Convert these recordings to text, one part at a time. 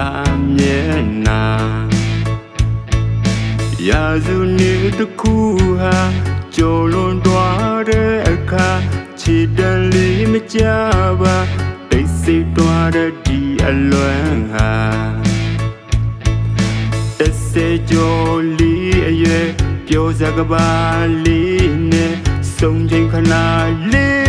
အောင်တဲ့စာမျက်နှာရာစုနေတစ်ခုဟာကျော်လွန်သွားတဲ့အခါခြေတံလေးမကြပါတိတ်ဆိတ်သွားတဲ့ဒီအလွမ်းဟာတစ်စေကျော်လေးအရွယ်ပြောစကားပါလေးနဲ့ဆုံးချိန်ခဏလေး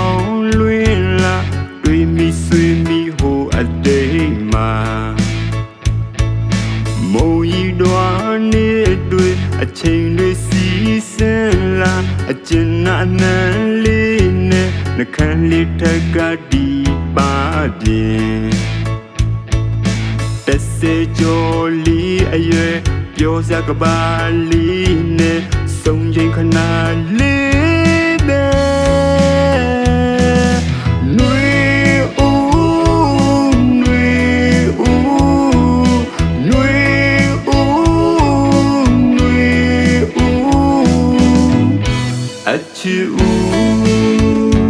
င်ဟောင်းလွင်လာတွေ့မိဆွေမိဟိုအတိတ်မှာမုံရီတော်နေတွေ့အချိန်တွေစီစင်လာအကျဉ်းနာနန်းလေးနဲ့နှခမ်းလေးထက်ကဒီပါပြင်းတစ်စေကျော်လီအရွယ်ပြောစကပါလီနဲ့ အချီဦး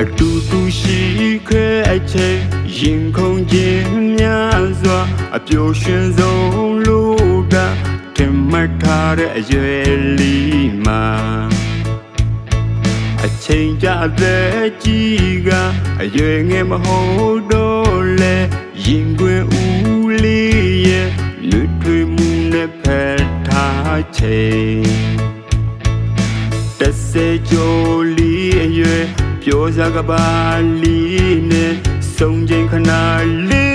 အတူတူရှိခဲ့အချိန်ရင်ခုန်ခြင်းများစွာအပျော်ရွှင်ဆုံးလို့ကထင်မှတ်ထားတဲ့အရွယ်လေးမှာအချိန် ကြတဲ့ကြီးကအရွယ်ငယ်မဟုတ်တော့လေရင်ခွင်ဦးလေးရဲ့လွတ်ထွေမှုနဲ့ဖက်ထားချိန်တစ်စေကျော်လီအရွယ်ပြောစကားပါလီနဲ့ဆုံးချိန်ခဏလေး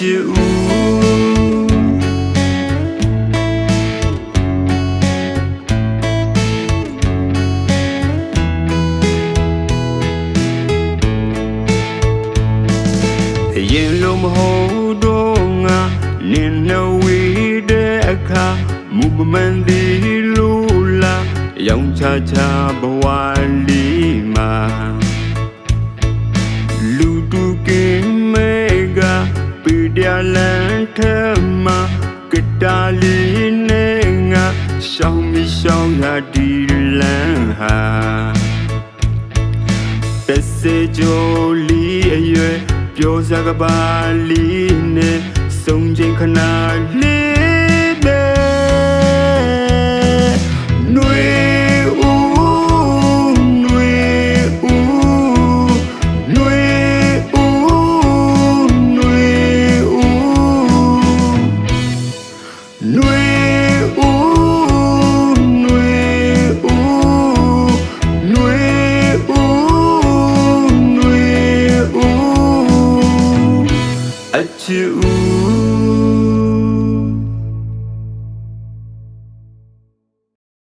အချီဦးရင်လုံးမဟုတ်တော့ငါနင်းနှဝေးတဲ့အခါမူမမှန်သေးလို့လားရောင်ချချဘဝလေးမှာ လန်ထမကတာလီနဲ့ငါရှောင်းမရှောင်းရဒီလန်ဟာတစ်စေကျော်လီအရွယ်ပြောစကားပါလီနဲ့ဆုံးချိန်ခဏ at